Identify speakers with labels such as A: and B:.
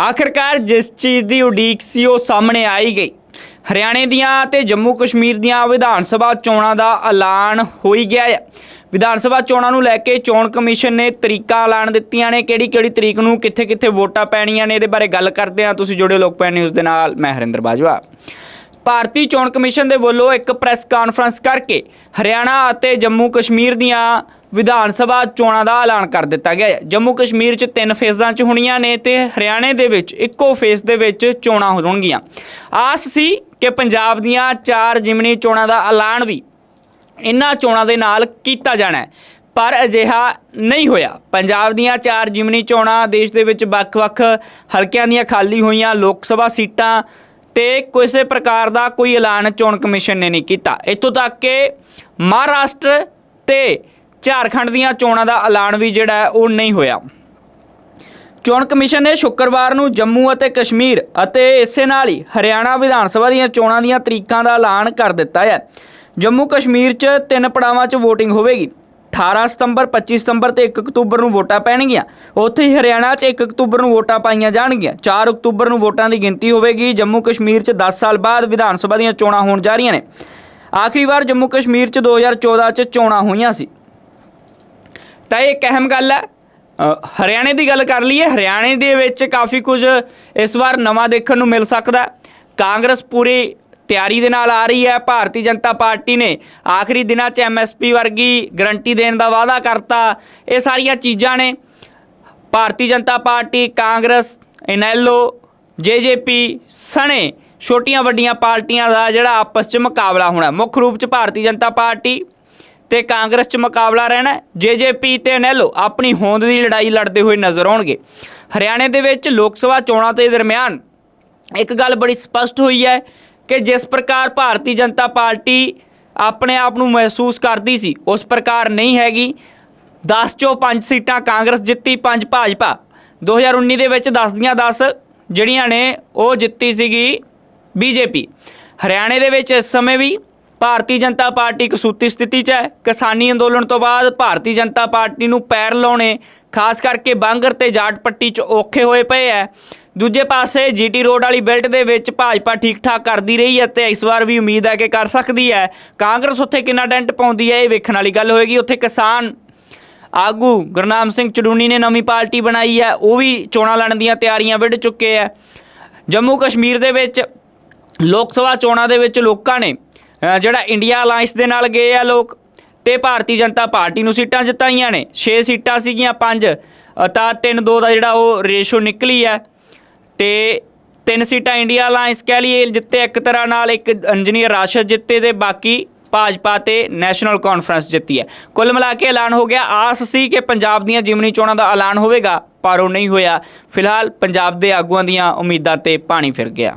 A: ਆਖਰਕਾਰ ਜਿਸ ਚੀਜ਼ ਦੀ ਉਡੀਕ ਸੀ, ਉਹ ਸਾਹਮਣੇ ਆਈ ਗਈ। ਹਰਿਆਣੇ ਦੀਆਂ ਤੇ ਜੰਮੂ ਕਸ਼ਮੀਰ ਦੀਆਂ ਵਿਧਾਨ ਸਭਾ ਚੋਣਾਂ ਦਾ ਐਲਾਨ ਹੋਈ ਗਿਆ ਹੈ। ਵਿਧਾਨ ਸਭਾ ਚੋਣਾਂ ਨੂੰ ਲੈ ਕੇ ਚੋਣ ਕਮਿਸ਼ਨ ਨੇ ਤਰੀਕਾ ਐਲਾਨ ਦਿੱਤੀਆਂ ਨੇ। ਕਿਹੜੀ ਕਿਹੜੀ ਤਰੀਕ ਨੂੰ ਕਿੱਥੇ ਕਿੱਥੇ ਵੋਟਾਂ ਪੈਣੀਆਂ ਨੇ, ਇਹਦੇ ਬਾਰੇ ਗੱਲ ਕਰਦੇ ਹਾਂ। ਤੁਸੀਂ ਜੁੜੇ ਲੋਕ ਲੋਕਪਾਲ ਨਿਊਜ਼ ਦੇ ਨਾਲ, ਮੈਂ ਹਰਿੰਦਰ ਬਾਜਵਾ। ਭਾਰਤੀ ਚੋਣ ਕਮਿਸ਼ਨ ਦੇ ਵੱਲੋਂ ਇੱਕ ਪ੍ਰੈਸ ਕਾਨਫਰੰਸ ਕਰਕੇ ਹਰਿਆਣਾ ਅਤੇ ਜੰਮੂ ਕਸ਼ਮੀਰ ਦੀਆਂ ਵਿਧਾਨ ਸਭਾ ਚੋਣਾਂ ਦਾ ਐਲਾਨ ਕਰ ਦਿੱਤਾ ਗਿਆ ਹੈ। ਜੰਮੂ ਕਸ਼ਮੀਰ 'ਚ ਤਿੰਨ ਫੇਜ਼ਾਂ 'ਚ ਹੋਣੀਆਂ ਨੇ ਤੇ ਹਰਿਆਣੇ ਦੇ ਵਿੱਚ ਇੱਕੋ ਫੇਜ਼ ਦੇ ਵਿੱਚ ਚੋਣਾਂ ਹੋਣਗੀਆਂ ਆਸ ਸੀ ਕਿ ਪੰਜਾਬ ਦੀਆਂ ਚਾਰ ਜਿਮਨੀ ਚੋਣਾਂ ਦਾ ਐਲਾਨ ਵੀ ਇਹਨਾਂ ਚੋਣਾਂ ਦੇ ਨਾਲ ਕੀਤਾ ਜਾਣਾ ਹੈ, ਪਰ ਅਜਿਹਾ ਨਹੀਂ ਹੋਇਆ। ਪੰਜਾਬ ਦੀਆਂ ਚਾਰ ਜਿਮਨੀ ਚੋਣਾਂ ਦੇਸ਼ ਦੇ ਵਿੱਚ ਵੱਖ-ਵੱਖ ਹਲਕਿਆਂ ਦੀਆਂ ਖਾਲੀ ਹੋਈਆਂ ਲੋਕ ਸਭਾ ਸੀਟਾਂ ਤੇ ਕਿਸੇ ਪ੍ਰਕਾਰ ਦਾ ਕੋਈ ਐਲਾਨ ਚੋਣ ਕਮਿਸ਼ਨ ਨੇ ਨਹੀਂ ਕੀਤਾ। ਇੱਥੋਂ ਤੱਕ ਕਿ ਮਹਾਰਾਸ਼ਟਰ ਤੇ ਝਾਰਖੰਡ ਦੀਆਂ ਚੋਣਾਂ ਦਾ ਐਲਾਨ ਵੀ ਜਿਹੜਾ ਉਹ ਨਹੀਂ ਹੋਇਆ। ਚੋਣ ਕਮਿਸ਼ਨ ਨੇ ਸ਼ੁੱਕਰਵਾਰ ਨੂੰ ਜੰਮੂ ਅਤੇ ਕਸ਼ਮੀਰ ਅਤੇ ਇਸੇ ਨਾਲ ਹੀ ਹਰਿਆਣਾ ਵਿਧਾਨ ਸਭਾ ਦੀਆਂ ਚੋਣਾਂ ਦੀਆਂ ਤਰੀਕਾਂ ਦਾ ਐਲਾਨ ਕਰ ਦਿੱਤਾ ਹੈ। ਜੰਮੂ ਕਸ਼ਮੀਰ 'ਚ ਤਿੰਨ ਪੜਾਵਾਂ 'ਚ VOTING ਹੋਵੇਗੀ। 18 ਸਤੰਬਰ 25 ਸਤੰਬਰ ਤੇ 1 ਅਕਤੂਬਰ ਨੂੰ ਵੋਟਾਂ ਪੈਣਗੀਆਂ। ਉੱਥੇ ਹੀ ਹਰਿਆਣਾ 'ਚ 1 ਅਕਤੂਬਰ ਨੂੰ ਵੋਟਾਂ ਪਾਈਆਂ ਜਾਣਗੀਆਂ। 4 ਅਕਤੂਬਰ ਨੂੰ ਵੋਟਾਂ ਦੀ ਗਿਣਤੀ ਹੋਵੇਗੀ। ਜੰਮੂ ਕਸ਼ਮੀਰ 'ਚ 10 ਸਾਲ ਬਾਅਦ ਵਿਧਾਨ ਸਭਾ ਦੀਆਂ ਚੋਣਾਂ ਹੋਣ ਜਾ ਰਹੀਆਂ ਨੇ। ਆਖਰੀ ਵਾਰ ਜੰਮੂ ਕਸ਼ਮੀਰ 'ਚ 2014 'ਚ ਚੋਣਾਂ ਹੋਈਆਂ ਸੀ। ਤਾਂ ਇਹ ਇੱਕ ਅਹਿਮ ਗੱਲ ਹੈ। ਹਰਿਆਣੇ ਦੀ ਗੱਲ ਕਰ ਲਈਏ, ਹਰਿਆਣੇ ਦੇ ਵਿੱਚ ਕਾਫੀ ਕੁਝ ਇਸ ਵਾਰ ਨਵਾਂ ਦੇਖਣ ਨੂੰ ਮਿਲ ਸਕਦਾ ਕਾਂਗਰਸ ਪੂਰੀ ਤਿਆਰੀ ਦੇ ਨਾਲ ਆ ਰਹੀ ਹੈ, ਭਾਰਤੀ ਜਨਤਾ ਪਾਰਟੀ ਨੇ ਆਖਰੀ ਦਿਨਾਂ 'ਚ ਐਮਐਸਪੀ ਵਰਗੀ ਗਰੰਟੀ ਦੇਣ ਦਾ ਵਾਅਦਾ ਕਰਤਾ। ਇਹ ਸਾਰੀਆਂ ਚੀਜ਼ਾਂ ਨੇ। ਭਾਰਤੀ ਜਨਤਾ ਪਾਰਟੀ, ਕਾਂਗਰਸ ਇਨੈਲੋ ਜੇਜੇਪੀ ਸਣੇ ਛੋਟੀਆਂ ਵੱਡੀਆਂ ਪਾਰਟੀਆਂ ਦਾ ਜਿਹੜਾ ਆਪਸ 'ਚ ਮੁਕਾਬਲਾ ਹੋਣਾ ਮੁੱਖ ਰੂਪ 'ਚ ਭਾਰਤੀ ਜਨਤਾ ਪਾਰਟੀ ਤੇ ਕਾਂਗਰਸ 'ਚ ਮੁਕਾਬਲਾ ਰਹਿਣਾ ਜੇਜੇਪੀ ਤੇ ਇਨੈਲੋ ਆਪਣੀ ਹੋਂਦ ਦੀ ਲੜਾਈ ਲੜਦੇ ਹੋਏ ਨਜ਼ਰ ਆਉਣਗੇ। ਹਰਿਆਣੇ ਦੇ ਵਿੱਚ ਲੋਕ ਸਭਾ ਚੋਣਾਂ ਦੇ ਦਰਮਿਆਨ ਇੱਕ ਗੱਲ ਬੜੀ ਸਪਸ਼ਟ ਹੋਈ ਹੈ ਕਿ ਜਿਸ ਪ੍ਰਕਾਰ ਭਾਰਤੀ ਜਨਤਾ ਪਾਰਟੀ ਆਪਣੇ ਆਪ ਨੂੰ ਮਹਿਸੂਸ ਕਰਦੀ ਸੀ, ਉਸ ਪ੍ਰਕਾਰ ਨਹੀਂ ਹੈਗੀ। 10 ਚੋਂ 5 ਸੀਟਾਂ ਕਾਂਗਰਸ ਜਿੱਤੀ 5 ਭਾਜਪਾ। 2019 ਦੇ ਵਿੱਚ 10 ਦੀਆਂ 10 ਜਿਹੜੀਆਂ ਨੇ, ਉਹ ਜਿੱਤੀ ਸੀਗੀ ਬੀਜੇਪੀ ਹਰਿਆਣੇ ਦੇ ਵਿੱਚ ਇਸ ਸਮੇਂ ਵੀ ਭਾਰਤੀ ਜਨਤਾ ਪਾਰਟੀ ਕਸੂਤੀ ਸਥਿਤੀ 'ਚ ਹੈ। ਕਿਸਾਨੀ ਅੰਦੋਲਨ ਤੋਂ ਬਾਅਦ ਭਾਰਤੀ ਜਨਤਾ ਪਾਰਟੀ ਨੂੰ ਪੈਰ ਲਾਉਣੇ, ਖਾਸ ਕਰਕੇ ਬਾਂਗਰ ਤੇ ਜਾਟ ਪੱਟੀ 'ਚ ਔਖੇ ਹੋਏ ਪਏ ਐ ਦੂਜੇ ਪਾਸੇ ਜੀਟੀ ਰੋਡ ਵਾਲੀ ਬੈਲਟ ਦੇ ਵਿੱਚ ਭਾਜਪਾ ਠੀਕ ਠਾਕ ਕਰਦੀ ਰਹੀ ਹੈ ਤੇ ਇਸ ਵਾਰ ਵੀ ਉਮੀਦ ਹੈ ਕਿ ਕਰ ਸਕਦੀ ਹੈ। ਕਾਂਗਰਸ ਉੱਥੇ ਕਿੰਨਾ ਡੈਂਟ ਪਾਉਂਦੀ ਹੈ, ਇਹ ਵੇਖਣ ਵਾਲੀ ਗੱਲ ਹੋਏਗੀ। ਉੱਥੇ ਕਿਸਾਨ ਆਗੂ ਗੁਰਨਾਮ ਸਿੰਘ ਚੜੂਨੀ ਨੇ ਨਵੀਂ ਪਾਰਟੀ ਬਣਾਈ ਹੈ, ਉਹ ਵੀ ਚੋਣਾਂ ਲੜਨ ਦੀਆਂ ਤਿਆਰੀਆਂ ਵਿੱਢ ਚੁੱਕੇ ਹੈ। ਜੰਮੂ ਕਸ਼ਮੀਰ ਦੇ ਵਿੱਚ ਲੋਕ ਸਭਾ ਚੋਣਾਂ ਦੇ ਵਿੱਚ ਲੋਕਾਂ ਨੇ ਜਿਹੜਾ ਇੰਡੀਆ ਅਲਾਈਅੰਸ ਦੇ ਨਾਲ ਗਏ ਆ ਲੋਕ ਤੇ ਭਾਰਤੀ ਜਨਤਾ ਪਾਰਟੀ ਨੂੰ ਸੀਟਾਂ ਜਿਤਾਈਆਂ ਨੇ। 6 ਸੀਟਾਂ ਸੀਗੀਆਂ 5 ਤਾਂ 3-2 ਦਾ ਜਿਹੜਾ ਉਹ ਰੇਸ਼ੋ ਨਿਕਲੀ ਹੈ ਤੇ ਤਿੰਨ ਸੀਟਾਂ ਇੰਡੀਆ ਅਲਾਈਅੰਸ ਕਹਿ ਲਈਏ, ਜਿੱਤੇ ਇੱਕ ਤਰ੍ਹਾਂ ਨਾਲ ਇੱਕ ਇੰਜੀਨੀਅਰ ਰਾਸ਼ਦ ਜਿੱਤੇ ਤੇ ਬਾਕੀ ਭਾਜਪਾ ਤੇ ਨੈਸ਼ਨਲ ਕਾਨਫਰੰਸ ਜਿੱਤੀ ਹੈ। ਕੁੱਲ ਮਿਲਾ ਕੇ ਐਲਾਨ ਹੋ ਗਿਆ। ਆਸ ਸੀ ਕਿ ਪੰਜਾਬ ਦੀਆਂ ਜਿਮਨੀ ਚੋਣਾਂ ਦਾ ਐਲਾਨ ਹੋਵੇਗਾ, ਪਰ ਉਹ ਨਹੀਂ ਹੋਇਆ। ਫਿਲਹਾਲ ਪੰਜਾਬ ਦੇ ਆਗੂਆਂ ਦੀਆਂ ਉਮੀਦਾਂ ਤੇ ਪਾਣੀ ਫਿਰ ਗਿਆ।